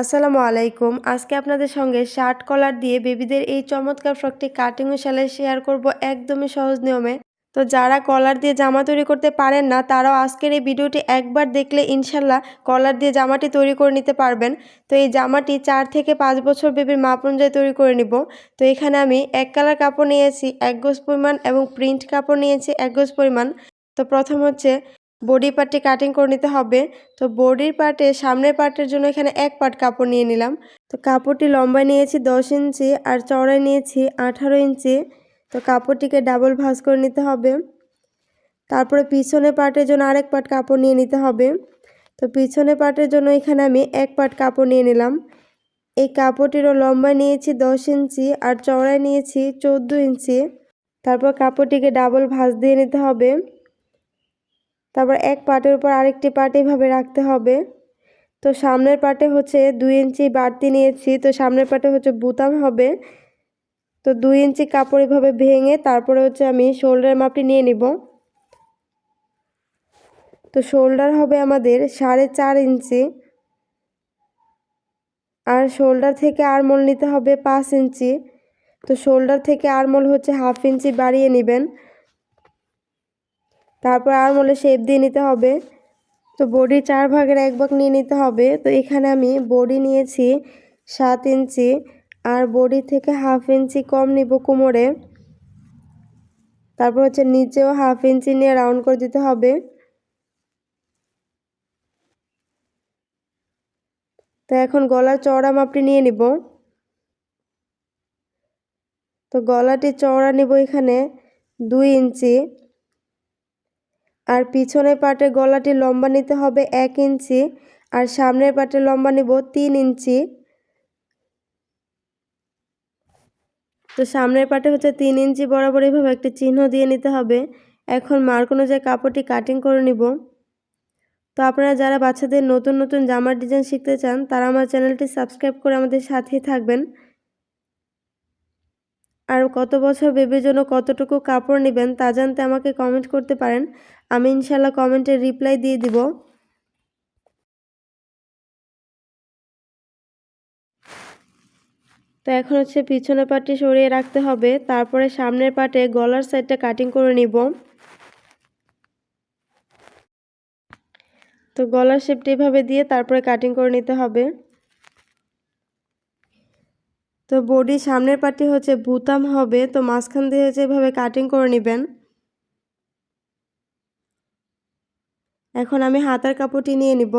আসসালামু আলাইকুম। আজকে আপনাদের সঙ্গে শার্ট কলার দিয়ে বেবিদের এই চমৎকার ফ্রকটি কাটিং ও সেলাই শেয়ার করব একদমই সহজ নিয়মে। তো যারা কলার দিয়ে জামা তৈরি করতে পারেন না, তারাও আজকের এই ভিডিওটি একবার দেখলে ইনশাল্লাহ কলার দিয়ে জামাটি তৈরি করে নিতে পারবেন। তো এই জামাটি চার থেকে পাঁচ বছর বেবির মাপ অনুযায়ী তৈরি করে নিব। তো এখানে আমি এক কালার কাপড় নিয়েছি, এক গোজ পরিমাণ এবং প্রিন্ট কাপড় নিয়েছি, এক গোজ পরিমাণ। তো প্রথম হচ্ছে বডি পার্টটি কাটিং করে নিতে হবে। তো বডির পার্টে, সামনের পার্টের জন্য এখানে এক পার্ট কাপড় নিয়ে নিলাম। তো কাপড়টি লম্বায় নিয়েছি দশ ইঞ্চি আর চওড়ায় নিয়েছি আঠারো ইঞ্চি। তো কাপড়টিকে ডাবল ভাঁজ করে নিতে হবে। তারপরে পিছনের পার্টের জন্য আরেক পার্ট কাপড় নিয়ে নিতে হবে। তো পিছনের পার্টের জন্য এখানে আমি এক পার্ট কাপড় নিয়ে নিলাম। এই কাপড়টিরও লম্বায় নিয়েছি দশ ইঞ্চি আর চওড়ায় নিয়েছি চোদ্দ ইঞ্চি। তারপর কাপড়টিকে ডাবল ভাঁজ দিয়ে নিতে হবে। তারপর এক পার্টের উপর আরেকটি পার্ট এইভাবে রাখতে হবে। তো সামনের পার্টে হচ্ছে দুই ইঞ্চি বাড়তি নিয়েছি, তো সামনের পার্টে হচ্ছে বুতাম হবে। তো দুই ইঞ্চি কাপড় এভাবে ভেঙে তারপরে হচ্ছে আমি শোল্ডার মাপটি নিয়ে নিব। তো শোল্ডার হবে আমাদের সাড়ে চার ইঞ্চি। আর শোল্ডার থেকে আরমোল নিতে হবে পাঁচ ইঞ্চি। তো শোল্ডার থেকে আরমোল হচ্ছে হাফ ইঞ্চি বাড়িয়ে নেবেন। তারপর আরমোলে শেপ দিয়ে নিতে হবে। তো বডি চার ভাগের এক ভাগ নিয়ে নিতে হবে। তো এখানে আমি বডি নিয়েছি সাত ইঞ্চি আর বডি থেকে হাফ ইঞ্চি কম নিব কোমরে। তারপর হচ্ছে নিচেও হাফ ইঞ্চি নিয়ে রাউন্ড করে দিতে হবে। তো এখন গলার চওড়া মাপটি নিয়ে নিব। তো গলাটি চওড়া নিব এখানে দুই ইঞ্চি। আর পিছনের পাটের গলাটি লম্বা নিতে হবে এক ইঞ্চি আর সামনের পাটের লম্বা নিব তিন ইঞ্চি। তো সামনের পাটে হচ্ছে তিন ইঞ্চি বরাবর এইভাবে একটি চিহ্ন দিয়ে নিতে হবে। এখন মার্ক অনুযায়ী কাপড়টি কাটিং করে নিব। তো আপনারা যারা বাচ্চাদের নতুন নতুন জামার ডিজাইন শিখতে চান, তারা আমার চ্যানেলটি সাবস্ক্রাইব করে আমাদের সাথেই থাকবেন। আর কত বছর বেবির জন্য কতটুকু কাপড় নেবেন তা জানতে আমাকে কমেন্ট করতে পারেন। আমি ইনশাল্লাহ কমেন্টের রিপ্লাই দিয়ে দিব। তো এখন হচ্ছে পিছনের পাটি সরিয়ে রাখতে হবে, তারপরে সামনের পাটে গলার সাইডটা কাটিং করে নিব। তো গলার শেপটি এভাবে দিয়ে তারপরে কাটিং করে নিতে হবে। তো বডি সামনের পাটি হচ্ছে বুতাম হবে, তো মাঝখান দিয়ে হচ্ছে এভাবে কাটিং করে নেবেন। এখন আমি হাতার কাপড়টি নিয়ে নিব।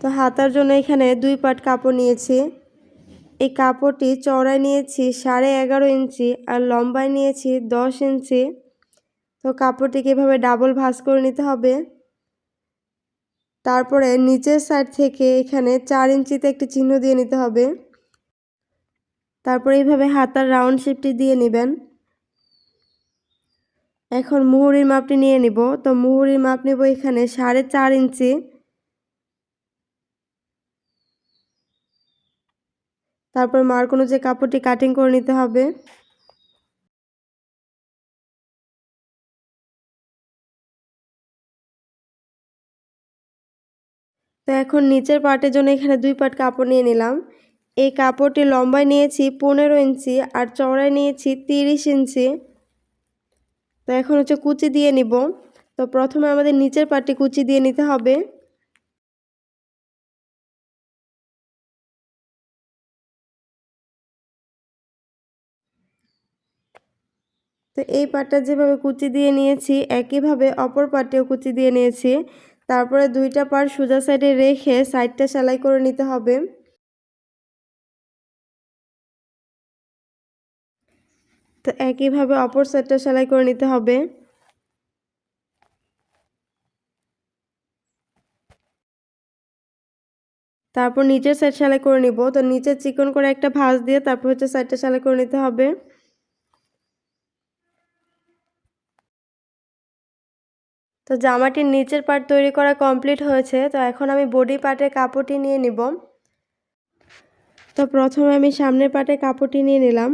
তো হাতার জন্য এখানে দুই পাট কাপড় নিয়েছি। এই কাপড়টি চওড়ায় নিয়েছি সাড়ে এগারো ইঞ্চি আর লম্বায় নিয়েছি দশ ইঞ্চি। তো কাপড়টিকে এভাবে ডাবল ভাঁজ করে নিতে হবে। তারপরে নিচের সাইড থেকে এখানে চার ইঞ্চিতে একটি চিহ্ন দিয়ে নিতে হবে। তারপরে এইভাবে হাতার রাউন্ড শেপটি দিয়ে নেবেন। এখন মুহুরির মাপটি নিয়ে নিব। তো মুহুরির মাপ নেব এখানে সাড়ে চার ইঞ্চি। তারপর মার কোনো যে কাপড়টি কাটিং করে নিতে হবে। তো এখন নিচের পার্টের জন্য এখানে দুই পার্ট কাপড় নিয়ে নিলাম। এই কাপড়টি লম্বায় নিয়েছি পনেরো ইঞ্চি আর চওড়ায় নিয়েছি তিরিশ ইঞ্চি। তো এখন হচ্ছে কুচি দিয়ে নিব। তো প্রথমে আমাদের নিচের পাটি কুচি দিয়ে নিতে হবে। তো এই পাটটা যেভাবে কুচি দিয়ে নিয়েছি, একইভাবে অপর পাটটিও কুচি দিয়ে নিয়েছি। তারপরে দুইটা পাট সোজা সাইডে রেখে সাইডটা সেলাই করে নিতে হবে। তো একইভাবে অপর সাইডটা সেলাই করে নিতে হবে। তারপর নিচের সাইড সেলাই করে নিব। তো নিচে চিকন করে একটা ভাঁজ দিয়ে তারপর হচ্ছে সাইডটা সেলাই করে নিতে হবে। তো জামাটির নিচের পার্ট তৈরি করা কমপ্লিট হয়েছে। তো এখন আমি বডি পার্টের কাপড়টি নিয়ে নিব। তো প্রথমে আমি সামনের পার্টের কাপড়টি নিয়ে নিলাম।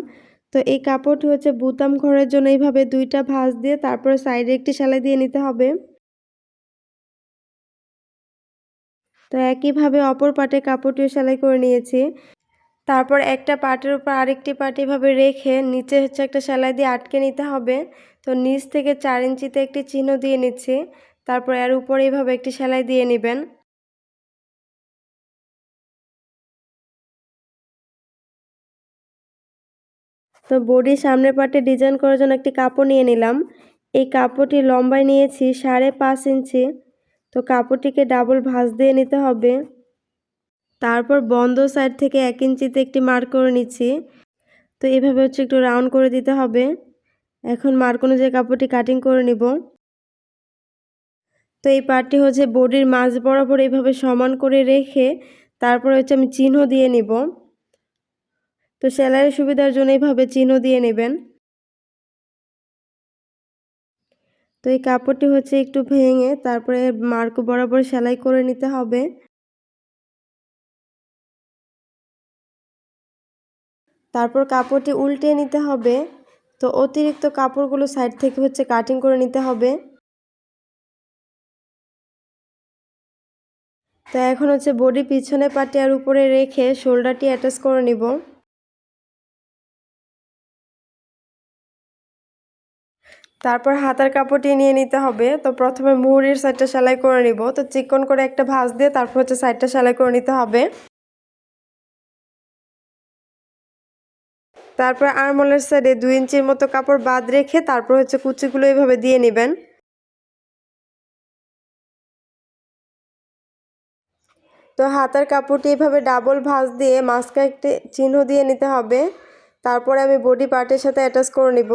তো এই কাপড়টি হচ্ছে বুতাম ঘরের জন্য এইভাবে দুইটা ভাঁজ দিয়ে তারপরে সাইডে একটি সেলাই দিয়ে নিতে হবে। তো একইভাবে অপর পাটে কাপড়টিও সেলাই করে নিয়েছি। তারপর একটা পাটের উপর আরেকটি পাট এভাবে রেখে নিচে হচ্ছে একটা সেলাই দিয়ে আটকে নিতে হবে। তো নিচ থেকে চার ইঞ্চিতে একটি চিহ্ন দিয়ে নিচ্ছি। তারপর এর উপরে এইভাবে একটি সেলাই দিয়ে নেবেন। তো বডির সামনের পার্টে ডিজাইন করার জন্য একটি কাপড় নিয়ে নিলাম। এই কাপড়টি লম্বায় নিয়েছি সাড়ে পাঁচ ইঞ্চি। তো কাপড়টিকে ডাবল ভাঁজ দিয়ে নিতে হবে। তারপর বন্ধ সাইড থেকে এক ইঞ্চিতে একটি মার্ক করে নিচ্ছি। তো এভাবে হচ্ছে একটু রাউন্ড করে দিতে হবে। এখন মার্ক অনুযায়ী কাপড়টি কাটিং করে নিব। তো এই পার্টটি হচ্ছে বডির মাঝ বরাবর এইভাবে সমান করে রেখে তারপর হচ্ছে আমি চিহ্ন দিয়ে নিব। তো সেলাইয়ের সুবিধার জন্য এইভাবে চিহ্ন দিয়ে নেবেন। তো এই কাপড়টি হচ্ছে একটু ভেঙে তারপরে মার্ক বরাবর সেলাই করে নিতে হবে। তারপর কাপড়টি উল্টে নিতে হবে। তো অতিরিক্ত কাপড়গুলো সাইড থেকে হচ্ছে কাটিং করে নিতে হবে। তো এখন হচ্ছে বডি পিছনে পাটি আর উপরে রেখে শোল্ডারটি অ্যাটাচ করে নিব। তারপর হাতার কাপড়টি নিয়ে নিতে হবে। তো প্রথমে মুহুরির সাইডটা সেলাই করে নিব। তো চিকন করে একটা ভাঁজ দিয়ে তারপর হচ্ছে সাইডটা সেলাই করে নিতে হবে। তারপর আরমোলের সাইডে দুই ইঞ্চির মতো কাপড় বাদ রেখে তারপর হচ্ছে কুচিগুলো এইভাবে দিয়ে নেবেন। তো হাতার কাপড়টি এভাবে ডাবল ভাঁজ দিয়ে মাস্কা একটি চিহ্ন দিয়ে নিতে হবে। তারপরে আমি বডি পার্টের সাথে অ্যাটাচ করে নিব।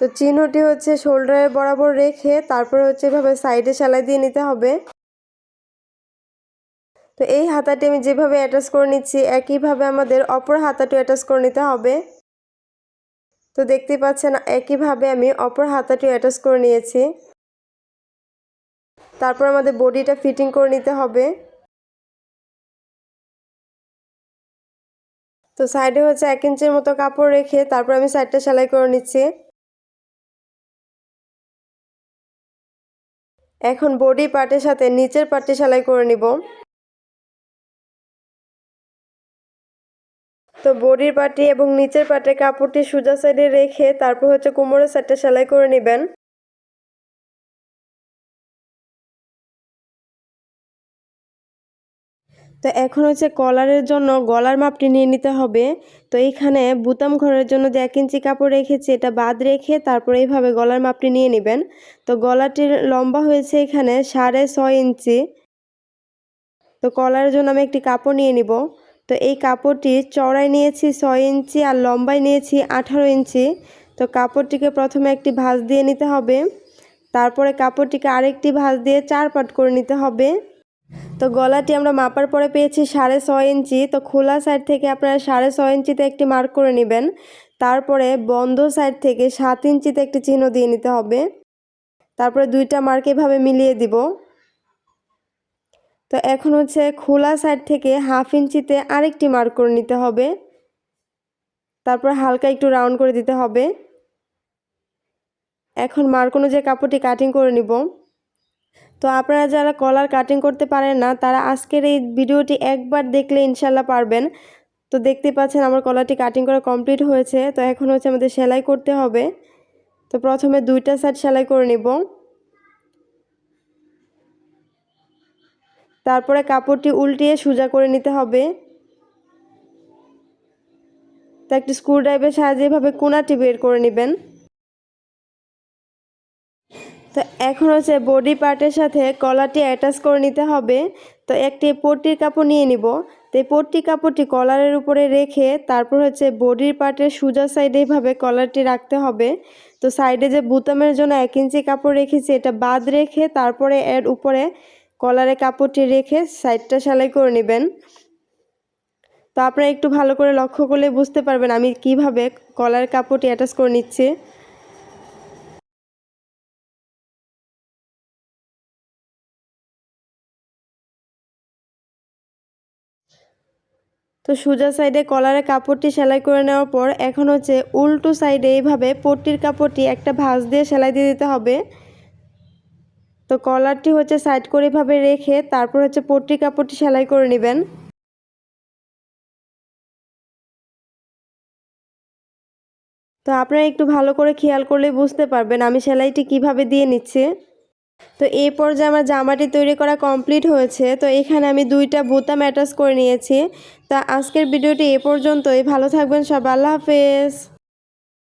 তো চিহ্নটি হচ্ছে শোল্ডারের বরাবর রেখে তারপরে হচ্ছে এভাবে সাইডে সেলাই দিয়ে নিতে হবে। তো এই হাতাটি আমি যেভাবে অ্যাটাচ করে নিচ্ছি, একইভাবে আমাদের অপর হাতাটি অ্যাটাচ করে নিতে হবে। তো দেখতেই পাচ্ছেন একইভাবে আমি অপর হাতাটি অ্যাটাচ করে নিয়েছি। তারপর আমাদের বডিটা ফিটিং করে নিতে হবে। তো সাইডে হচ্ছে এক ইঞ্চির মতো কাপড় রেখে তারপর আমি সাইডটা সেলাই করে নিচ্ছি। এখন বডি পার্টের সাথে নিচের পার্টটি সেলাই করে নিব। তো বডির পার্টি এবং নিচের পার্টে কাপড়টি সোজা সাইডে রেখে তারপর হচ্ছে কোমরের সাইডটা সেলাই করে নেবেন। তো এখন হচ্ছে কলারের জন্য গলার মাপটি নিয়ে নিতে হবে। তো এইখানে বুতাম ঘরের জন্য যে এক ইঞ্চি কাপড় রেখেছি, এটা বাদ রেখে তারপরে এইভাবে গলার মাপটি নিয়ে নেবেন। তো গলাটির লম্বা হয়েছে এখানে সাড়ে ছয় ইঞ্চি। তো কলারের জন্য আমি একটি কাপড় নিয়ে নিব। তো এই কাপড়টি চড়াই নিয়েছি ছয় ইঞ্চি আর লম্বায় নিয়েছি আঠারো ইঞ্চি। তো কাপড়টিকে প্রথমে একটি ভাঁজ দিয়ে নিতে হবে। তারপরে কাপড়টিকে আরেকটি ভাঁজ দিয়ে চার পাট করে নিতে হবে। তো গলাটি আমরা মাপার পরে পেয়েছি সাড়ে ছয় ইঞ্চি। তো খোলা সাইড থেকে আপনারা সাড়ে ছয় ইঞ্চিতে একটি মার্ক করে নেবেন। তারপরে বন্ধ সাইড থেকে সাত ইঞ্চিতে একটি চিহ্ন দিয়ে নিতে হবে। তারপরে দুইটা মার্ক এভাবে মিলিয়ে দিব। তো এখন হচ্ছে খোলা সাইড থেকে হাফ ইঞ্চিতে আরেকটি মার্ক করে নিতে হবে। তারপর হালকা একটু রাউন্ড করে দিতে হবে। এখন মার্ক অনুযায়ী কাপড়টি কাটিং করে নিব। তো আপনারা যারা কলার কাটিং করতে পারেন না, তারা আজকের এই ভিডিওটি একবার দেখলে ইনশাল্লাহ পারবেন। তো দেখতে পাচ্ছেন আমার কলারটি কাটিং করা কমপ্লিট হয়েছে। তো এখন হচ্ছে আমাদের সেলাই করতে হবে। তো প্রথমে দুইটা সাইড সেলাই করে নিব। তারপরে কাপড়টি উল্টিয়ে সোজা করে নিতে হবে। তা একটি স্ক্রুড্রাইভের সাহায্যে এভাবে কোনাটি বের করে নেবেন। এখন হচ্ছে বডি পার্টের সাথে কলারটি অ্যাটাচ করে নিতে হবে। তো একটি পট্টির কাপড় নিয়ে নিব। তো এই পট্টি কাপড়টি কলারের উপরে রেখে তারপর হচ্ছে বডির পার্টের সোজা সাইডে এইভাবে কলারটি রাখতে হবে। তো সাইডে যে বুতামের জন্য এক ইঞ্চি কাপড় রেখেছি, এটা বাদ রেখে তারপরে এর উপরে কলারে কাপড়টি রেখে সাইডটা সেলাই করে নেবেন। তো আপনারা একটু ভালো করে লক্ষ্য করলে বুঝতে পারবেন আমি কীভাবে কলার কাপড়টি অ্যাটাচ করে নিচ্ছি। তো সোজা সাইডে কলারে কাপড়টি সেলাই করে নেওয়ার পর এখন হচ্ছে উল্টো সাইডে এইভাবে পট্টির কাপড়টি একটা ভাঁজ দিয়ে সেলাই দিয়ে দিতে হবে। তো কলারটি হচ্ছে সাইড করে এভাবে রেখে তারপর হচ্ছে পট্টি কাপড়টি সেলাই করে নেবেন। তো আপনারা একটু ভালো করে খেয়াল করলে বুঝতে পারবেন আমি সেলাইটি কীভাবে দিয়ে নিচ্ছি। তো এই পর্যায়ে আমার জামাটি তৈরি করা কমপ্লিট হয়েছে। তো এখানে আমি দুইটা বোতাম অ্যাটাচ করে নিয়েছি। তা আজকের ভিডিওটি এ পর্যন্তই। ভালো থাকবেন সব আল্লাহ হাফেজ।